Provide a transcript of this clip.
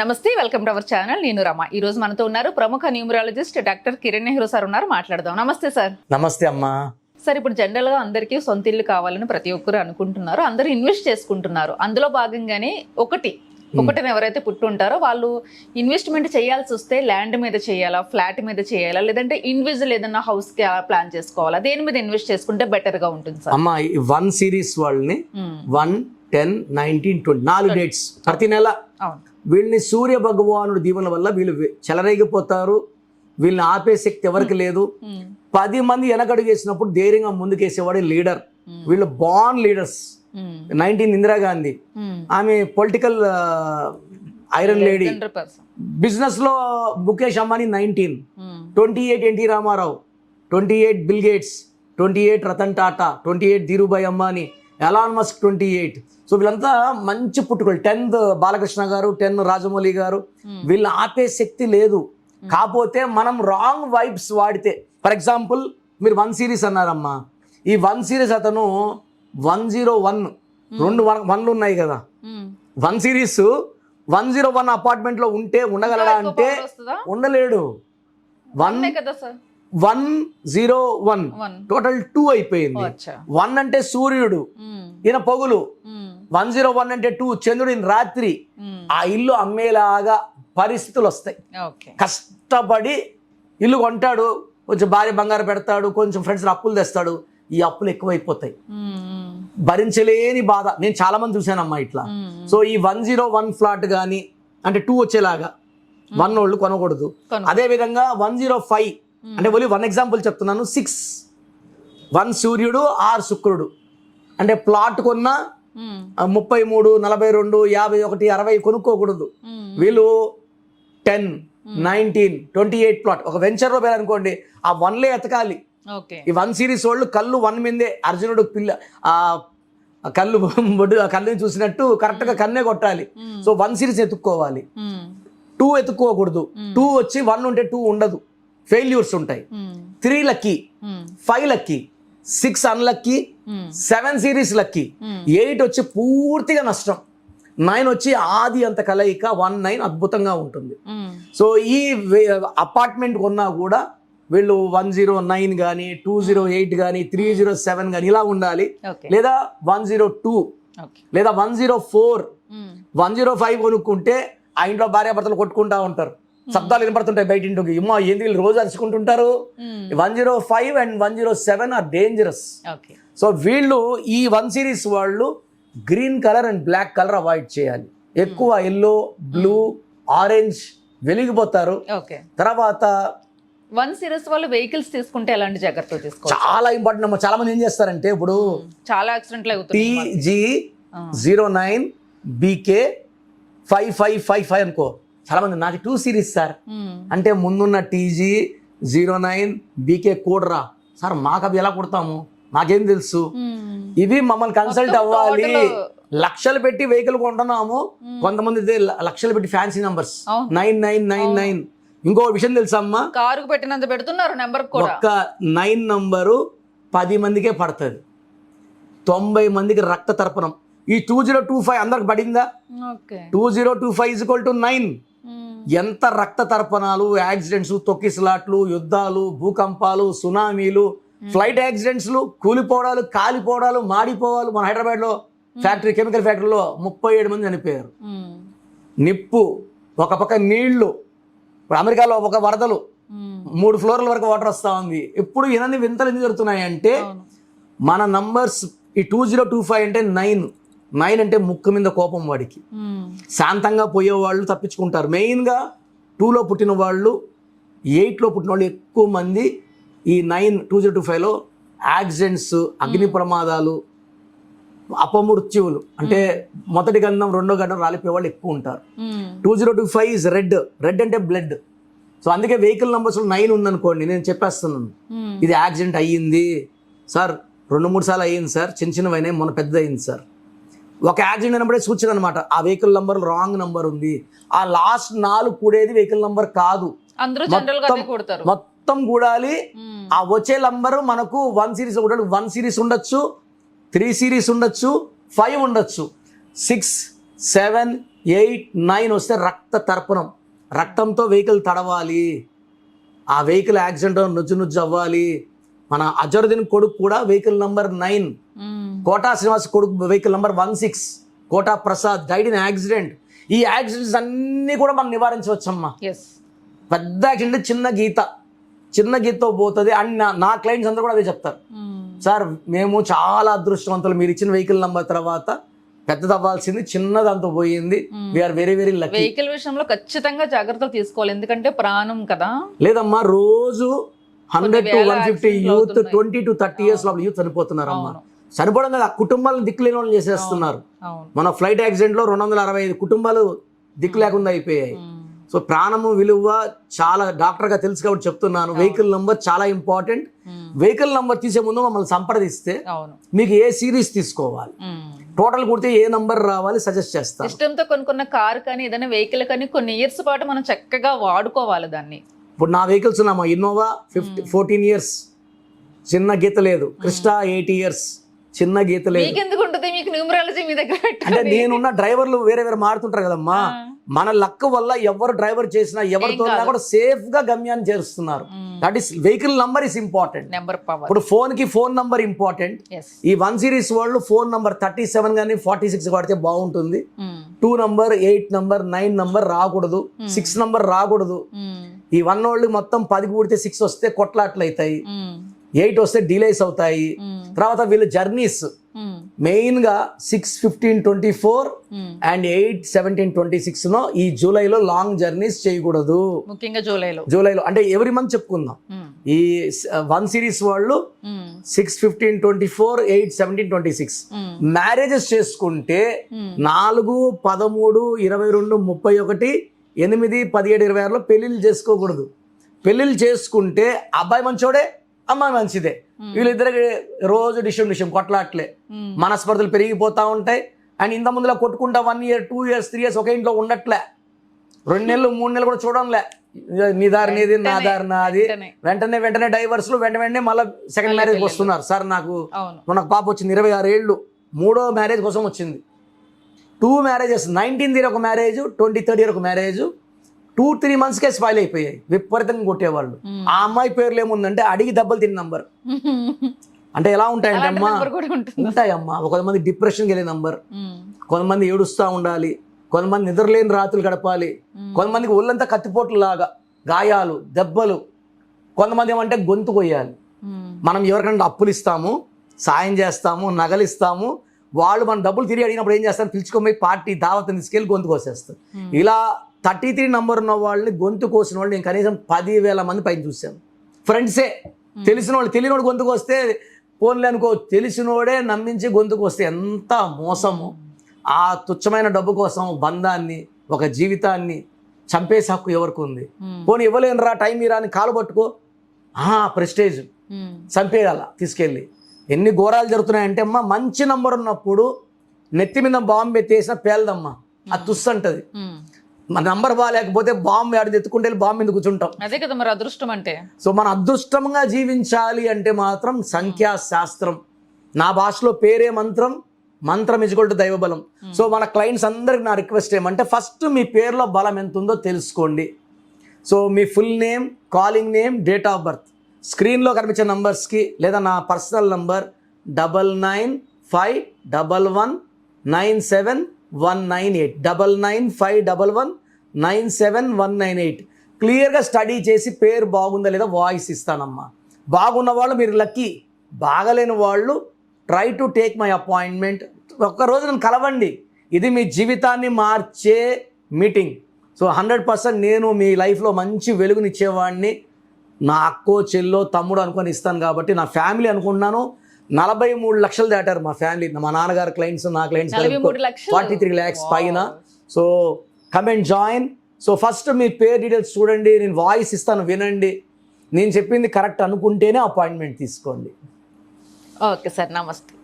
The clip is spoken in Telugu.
నమస్తే వెల్కమ్ టు అవర్ ఛానల్. నేను రమ. ఈ రోజు మనతో ఉన్నారు ప్రముఖ numerologist doctor Kiran Nehru sir ఉన్నారు. మాట్లాడదాం. నమస్తే సార్. నమస్తే అమ్మా. సార్ ఇప్పుడు జనరల్గా అందరికీ సొంత ఇల్లు కావాలని ప్రతి ఒక్కరు అనుకుంటున్నారు. అందరూ ఇన్వెస్ట్ చేసుకుంటున్నారు. అందులో భాగంగానే ఒకటి ఒకటిని ఎవరైతే పుట్టుంటారో వాళ్ళు ఇన్వెస్ట్మెంట్ చేయాల్సి వస్తే ల్యాండ్ మీద చేయాలా ఫ్లాట్ మీద చేయాలా లేదంటే ఇండివిజువల్ ఏదైనా హౌస్కి ప్లాన్ చేసుకోవాలా? దేని మీద ఇన్వెస్ట్ చేసుకుంటే బెటర్గా ఉంటుంది సార్? అమ్మా ఈ వన్ సిరీస్ వాళ్ళని వన్ టెన్ నైన్టీన్ ట్వంటీ నాలుగు డేట్స్ ప్రతి నెల. అవును. వీళ్ళని సూర్య భగవానుడు దీవెన వల్ల వీళ్ళు చెలరేగిపోతారు వీళ్ళని ఆపే శక్తి ఎవరికి లేదు ఉమ్. పది మంది వెనకడుగేసినప్పుడు ధైర్యంగా ముందుకేసేవాడే లీడర్ Hmm. వీళ్ళు బాన్ లీడర్స్. నైన్టీన్ ఇందిరాగాంధీ. ఆమె పొలిటికల్ ఐరన్ లేడీ 100%. బిజినెస్లో Mukesh Ambani nineteen. Twenty eight NT Ramarao twenty eight Bill Gates twenty eight Ratan Tata twenty eight Dhirubhai Ambani Elon Musk twenty eight so వీళ్ళంతా మంచి పుట్టుకలు. టెన్త్ బాలకృష్ణ గారు టెన్ రాజమౌళి గారు. వీళ్ళని ఆపే శక్తి లేదు. కాకపోతే మనం రాంగ్ వైబ్స్ వాడితే. ఫర్ ఎగ్జాంపుల్ మీరు వన్ సిరీస్ అన్నారమ్మా. ఈ వన్ సిరీస్ అతను వన్ జీరో వన్ రెండు వన్ వన్లు ఉన్నాయి కదా. One series one zero one అపార్ట్మెంట్లో ఉంటే ఉండగలడా అంటే? ఉండలేడు. వన్ కదా sir. One zero one. Total two అయిపోయింది. వన్ అంటే సూర్యుడు. ఈయన పొగులు. వన్ జీరో వన్ అంటే టూ చంద్రుడు ఈయన రాత్రి. ఆ ఇల్లు అమ్మేలాగా పరిస్థితులు వస్తాయి. కష్టపడి ఇల్లు కొంటాడు కొంచెం భార్య బంగారు పెడతాడు కొంచెం ఫ్రెండ్స్ అప్పులు తెస్తాడు ఈ అప్పులు ఎక్కువైపోతాయి. భరించలేని బాధ. నేను చాలా మంది చూశానమ్మా ఇట్లా. సో ఈ వన్ జీరో వన్ ఫ్లాట్ కానీ అంటే టూ వచ్చేలాగా వన్ వాళ్ళు కొనకూడదు. కొను. అదే విధంగా వన్ జీరో ఫైవ్ అంటే ఓన్లీ వన్ ఎగ్జాంపుల్ చెప్తున్నాను సిక్స్. వన్ సూర్యుడు ఆరు శుక్రుడు. అంటే ప్లాట్ కొన్న ఉమ్. ముప్పై మూడు నలభై రెండు యాభై ఒకటి అరవై కొనుక్కోకూడదు. ఉమ్. వీళ్ళు ten nineteen twenty eight plot. ఒక వెంచర్లో పేరనుకోండి ఆ వన్లే ఎతకాలి. ఈ వన్ సిరీస్ వాళ్ళు కళ్ళు వన్ మీదే అర్జునుడు పిల్ల కళ్ళు బొడ్డు కళ్ళుని చూసినట్టు కరెక్ట్గా కన్నే కొట్టాలి. సో వన్ సిరీస్ ఎత్తుక్కోవాలి. టూ ఎత్తుక్కోకూడదు. టూ వచ్చి వన్ ఉంటే టూ ఉండదు. ఫెయిల్యూర్స్ ఉంటాయి. Three lucky. Five lucky six unlucky. Seven series lucky. Eight వచ్చి పూర్తిగా నష్టం. నైన్ వచ్చి ఆది అంత కలయిక వన్ నైన్ అద్భుతంగా ఉంటుంది. సో ఈ అపార్ట్మెంట్ కొన్నా కూడా వీళ్ళు వన్ జీరో నైన్ కానీ టూ జీరో ఎయిట్ కానీ త్రీ జీరో సెవెన్ కానీ ఇలా ఉండాలి. లేదా వన్ జీరో టూ లేదా one zero four. One zero five కొనుక్కుంటే ఆ ఇంట్లో భార్యాభర్తలు కొట్టుకుంటా ఉంటారు. శబ్దాలు వినపడుతుంటాయి బయట ఇంటికి ఇమ్మా ఏంది వీళ్ళు రోజు అరుచుకుంటుంటారు. One zero five and one zero seven are dangerous so వీళ్ళు ఈ వన్ సిరీస్ వాళ్ళు green colour and black colour avoid చేయాలి. ఎక్కువ ఎల్లో బ్లూ ఆరెంజ్ వెలిగిపోతారు. తర్వాత వన్ సిరీస్ వాళ్ళు వెహికల్స్ తీసుకుంటే ఎలాంటి జాగ్రత్తలు తీసుకోవాలి చాలా ఇంపార్టెంట్ అమ్మా. చాలా మంది ఏం చేస్తారంటే ఇప్పుడు చాలా యాక్సిడెంట్లు అవుతున్నాయి TG zero nine BK five five five five అనుకో. చాలా మంది నాకు టూ సిరీస్ సార్. అంటే ముందున్న టీజీ జీరో నైన్ బీకే కోడ్రా. సార్ మాకు అవి ఎలా కుడతాము? మాకేం తెలుసు. ఉమ్. ఇవి మమ్మల్ని కన్సల్ట్ అవ్వాలి. లక్షలు పెట్టి వెహికల్ కొంటున్నాము. కొంతమంది ఇదే ల- లక్షలు పెట్టి fancy numbers. Nine nine nine nine. ఇంకో విషయం తెలుసా అమ్మా కారుకు పెట్టినంత పెడుతున్నారు నెంబర్ ఒక్క నైన్ నంబరు పది మందికే పడుతుంది. తొంభై మందికి రక్త తర్పణం. ఈ టూ జీరో టూ ఫైవ్ అందరికి పడిందా two zero two five equal to nine. ఎంత రక్త తర్పణాలు యాక్సిడెంట్స్ తొక్కిసలాట్లు యుద్ధాలు భూకంపాలు సునామీలు ఫ్లైట్ యాక్సిడెంట్స్లు కూలిపోవడాలు కాలిపోవడాలు మాడిపోవాలు మన హైదరాబాద్లో ఫ్యాక్టరీ కెమికల్ ఫ్యాక్టరీలో ముప్పై ఏడు మంది చనిపోయారు ఉమ్. నిప్పు ఒక పక్క నీళ్ళు ఇప్పుడు అమెరికాలో ఒక వరదలు ఉమ్. మూడు ఫ్లోర్ల వరకు వాటర్ వస్తూ ఉంది ఎప్పుడు ఇనని వింతలు ఎందుకు జరుగుతున్నాయి అంటే. మన నంబర్స్ ఈ టూ జీరో టూ ఫైవ్ అంటే నైన్ నైన్ అంటే ముక్కు మీద కోపం వాడికి. శాంతంగా పోయేవాళ్ళు తప్పించుకుంటారు. మెయిన్గా టూలో పుట్టిన వాళ్ళు ఎయిట్లో పుట్టిన వాళ్ళు ఎక్కువ మంది ఈ నైన్ టూ జీరో టూ ఫైవ్లో యాక్సిడెంట్స్ అగ్ని ప్రమాదాలు అపమృత్యువులు అంటే మొదటి గంధం రెండో గంధం రాలిపోయే వాళ్ళు ఎక్కువ ఉంటారు. Two zero two five is red red అంటే బ్లడ్ సో అందుకే వెహికల్ నెంబర్స్ నైన్ ఉందనుకోండి నేను చెప్పేస్తున్నాను. ఇది యాక్సిడెంట్ అయ్యింది. సార్ రెండు మూడు సార్లు అయ్యింది సార్ చిన్న చిన్నవైనా మొన్న పెద్ద అయింది సార్ ఒక యాక్సిడెంట్ అయినప్పుడే సూచన అనమాట ఆ వెహికల్ నంబర్ రాంగ్ నంబర్ ఉంది. ఆ లాస్ట్ నాలుగు కూడేది వెహికల్ నంబర్ కాదు. మొత్తం కూడాలి. ఆ వచ్చే నంబర్ మనకు వన్ సిరీస్ కూడా వన్ సిరీస్ ఉండొచ్చు. త్రీ సిరీస్ ఉండొచ్చు. ఫైవ్ ఉండొచ్చు. సిక్స్ సెవెన్ ఎయిట్ నైన్ వస్తే రక్త తర్పణం. రక్తంతో వెహికల్ తడవాలి. ఆ వెహికల్ యాక్సిడెంట్ నుజ్జు నుజ్జు అవ్వాలి. మన అజరుద్దీన్ కొడుకు కూడా vehicle number nine. Kota Srinivas కొడుకు vehicle number one six Kota Prasad died in accident. ఈ యాక్సిడెంట్స్ అన్నీ కూడా మనం నివారించవచ్చమ్మా. పెద్ద యాక్సిడెంట్ చిన్న గీత. చిన్న గీతతో పోతుంది. అండ్ నా నా క్లయింట్స్ అందరూ కూడా అదే చెప్తారు. మ్మ్. సార్ మేము చాలా అదృష్టవంతులు. మీరు ఇచ్చిన వెహికల్ నంబర్ తర్వాత పెద్దది అవ్వాల్సింది చిన్న దాంతో పోయింది. We're very very lucky vehicle విషయంలో ఖచ్చితంగా జాగ్రత్తలు తీసుకోవాలి. ఎందుకంటే ప్రాణం కదా. లేదమ్మా రోజు hundred to one fifty youth. Twenty to thirty years లోపల యూత్ చనిపోతున్నారు అమ్మా అవును. చనిపోవడం కదా కుటుంబాలను దిక్కులేని వాళ్ళు చేసేస్తున్నారు మన ఫ్లైట్ యాక్సిడెంట్లో రెండు వందల అరవై ఐదు కుటుంబాలు దిక్కు లేకుండా అయిపోయాయి. సో ప్రాణము విలువ చాలా డాక్టర్గా తెలుసు కాబట్టి చెప్తున్నాను. వెహికల్ నంబర్ చాలా ఇంపార్టెంట్. వెహికల్ నంబర్ తీసే ముందు మమ్మల్ని సంప్రదిస్తే మీకు ఏ సిరీస్ తీసుకోవాలి. టోటల్ కుడితే ఏ నంబర్ రావాలి సజెస్ట్ చేస్తాను. ఇష్టంతో కొనుక్కున్న కార్ కానీ ఏదైనా వెహికల్ కానీ కొన్ని ఇయర్స్ పాటు మనం చక్కగా వాడుకోవాలి దాన్ని. ఇప్పుడు నా వెహికల్స్ ఉన్నామా? Innova fifty fourteen years. చిన్న గీత లేదు. Crysta eight years. చిన్న గీత లేదు. మీకు ఎందుకు ఉంటుంది? మీకు న్యూమరాలజీ మీ దగ్గర అంటే నేనున్న డ్రైవర్లు వేరే వేరే మారుతుంటారు కదమ్మా. మన లక్ వల్ల ఎవరు డ్రైవర్ చేసినా ఎవరితో కూడా సేఫ్గా గమ్యాన్ని చేరుస్తున్నారు. That is vehicle number is important ఇప్పుడు ఫోన్కి ఫోన్ నంబర్ ఇంపార్టెంట్ ఈ వన్ సిరీస్ వాళ్ళు ఫోన్ నంబర్ థర్టీ సెవెన్ కానీ ఫార్టీ సిక్స్ వాడితే బాగుంటుంది. Two number eight number nine number రాకూడదు. సిక్స్ నంబర్ రాకూడదు. ఈ వన్ వాళ్ళు మొత్తం పది కూడితే సిక్స్ వస్తే కొట్లాట్లు అవుతాయి ఎయిట్ వస్తే డిలేస్ అవుతాయి. తర్వాత వీళ్ళు జర్నీస్. మెయిన్గా six fifteen twenty four and eight seventeen twenty six no ఈ జూలైలో లాంగ్ జర్నీస్ చేయకూడదు. ముఖ్యంగా జూలైలో. జూలైలో అంటే ఎవ్రీ మంత్ చెప్పుకుందాం. ఈ వన్ సిరీస్ వాళ్ళు six fifteen twenty four eight seventeen twenty six. Marriages చేసుకుంటే నాలుగు పదమూడు ఇరవై రెండు ముప్పై ఒకటి ఎనిమిది పదిహేడు ఇరవై ఆరులో పెళ్ళిళ్ళు చేసుకోకూడదు. పెళ్ళిళ్ళు చేసుకుంటే అబ్బాయి మంచోడే అమ్మాయి మంచిదే. వీళ్ళిద్దరికి రోజు డిషం డిషం కొట్లాట్లే. మనస్పర్ధలు పెరిగిపోతా ఉంటాయి. అండ్ ఇంత ముందులో కొట్టుకుంటా one year two years three years ఒకే ఇంట్లో ఉండట్లే. రెండు నెలలు మూడు నెలలు కూడా చూడంలే. నీ దారి నీది నా దారి నాది. వెంటనే. వెంటనే డైవర్స్లు వెంట వెంటనే మళ్ళీ సెకండ్ మ్యారేజ్ వస్తున్నారు. సార్ నాకు మనకు పాప వచ్చింది ఇరవై ఆరు ఏళ్ళు. మూడో మ్యారేజ్ కోసం వచ్చింది. టూ మ్యారేజెస్ నైన్టీన్త్ ఇయర్ ఒక మ్యారేజ్ ట్వంటీ థర్డ్ ఇయర్ ఒక మ్యారేజ్ టూ త్రీ మంత్స్కే స్పాయిల్ అయిపోయాయి. విపరీతంగా కొట్టేవాళ్ళు. ఆ అమ్మాయి పేర్లు ఏముందంటే అడిగి దెబ్బలు తిన్న నంబర్ అంటే ఎలా ఉంటాయంటే అమ్మా ఉంటాయమ్మా. కొంతమంది డిప్రెషన్కి వెళ్ళే నంబర్ మ్మ్. కొంతమంది ఏడుస్తూ ఉండాలి. కొంతమంది నిద్రలేని రాత్రులు గడపాలి. కొంతమందికి ఒళ్ళంతా కత్తిపోట్లు లాగా గాయాలు దెబ్బలు. కొంతమంది ఏమంటే గొంతు కొయ్యాలి. మనం ఎవరికైనా అప్పులు ఇస్తాము సాయం చేస్తాము నగలు ఇస్తాము. వాళ్ళు మన డబ్బులు తిరిగి అడిగినప్పుడు ఏం చేస్తారు? పిలుచుకొని పార్టీ దావతని తీసుకెళ్ళి గొంతు కోసేస్తారు. ఇలా థర్టీ త్రీ నంబర్ ఉన్న వాళ్ళని గొంతు కోసిన వాళ్ళు నేను కనీసం పదివేల మంది పైన చూశాను. ఫ్రెండ్సే తెలిసిన వాళ్ళు తెలియని వాడు గొంతుకు వస్తే ఫోన్లే అనుకో తెలిసినోడే నమ్మించి గొంతుకు వస్తే ఎంత మోసము. ఆ తుచ్చమైన డబ్బు కోసం బంధాన్ని ఒక జీవితాన్ని చంపేసే హక్కు ఎవరికి ఉంది? మ్మ్. పోనీ ఇవ్వలేను రా టైం ఇరా అని కాలు పట్టుకో. ప్రెస్టేజ్ మ్మ్. చంపేయాల తీసుకెళ్ళి. ఎన్ని ఘోరాలు జరుగుతున్నాయంటే అమ్మా మంచి నంబర్ ఉన్నప్పుడు నెత్తి మీద బాంబు ఎత్తేసిన పేలదమ్మా. అది తుస్సంటది మ్మ్. మన నంబర్ బాగాలేకపోతే బాంబు ఆడి ఎత్తుకుంటే వెళ్ళి బాంబు మీద కూర్చుంటాం. అదే కదా మరి అదృష్టం అంటే. సో మన అదృష్టంగా జీవించాలి అంటే మాత్రం సంఖ్యా శాస్త్రం నా భాషలో పేరే మంత్రం మంత్రం ఇజుగొల్టు దైవబలం. సో మన క్లయింట్స్ అందరికి నా రిక్వెస్ట్ ఏమంటే ఫస్ట్ మీ పేరులో బలం ఎంత ఉందో తెలుసుకోండి. So me full name calling name date of birth స్క్రీన్లో కనిపించే నంబర్స్కి లేదా నా personal number double nine five double one nine seven one nine eight double nine five double one nine seven one nine eight క్లియర్గా స్టడీ చేసి పేరు బాగుందా లేదా వాయిస్ ఇస్తానమ్మా. బాగున్న వాళ్ళు మీరు లక్కీ బాగలేని వాళ్ళు try to take my appointment ఒక్కరోజు నన్ను కలవండి. ఇది మీ జీవితాన్ని మార్చే మీటింగ్ సో హండ్రెడ్ పర్సెంట్ నేను మీ లైఫ్లో మంచి వెలుగునిచ్చేవాడిని. నా అక్కో చెల్లో తమ్ముడు అనుకొని ఇస్తాను కాబట్టి నా ఫ్యామిలీ అనుకుంటున్నాను. నలభై మూడు లక్షలు దాటారు మా ఫ్యామిలీ. మా నాన్నగారు క్లయింట్స్ నా క్లయింట్స్ ఫార్టీ త్రీ ల్యాక్స్ పైన. So come and join so first మీ పేర్ డీటెయిల్స్ చూడండి నేను వాయిస్ ఇస్తాను వినండి. నేను చెప్పింది కరెక్ట్ అనుకుంటేనే అపాయింట్మెంట్ తీసుకోండి. ఓకే సార్ నమస్తే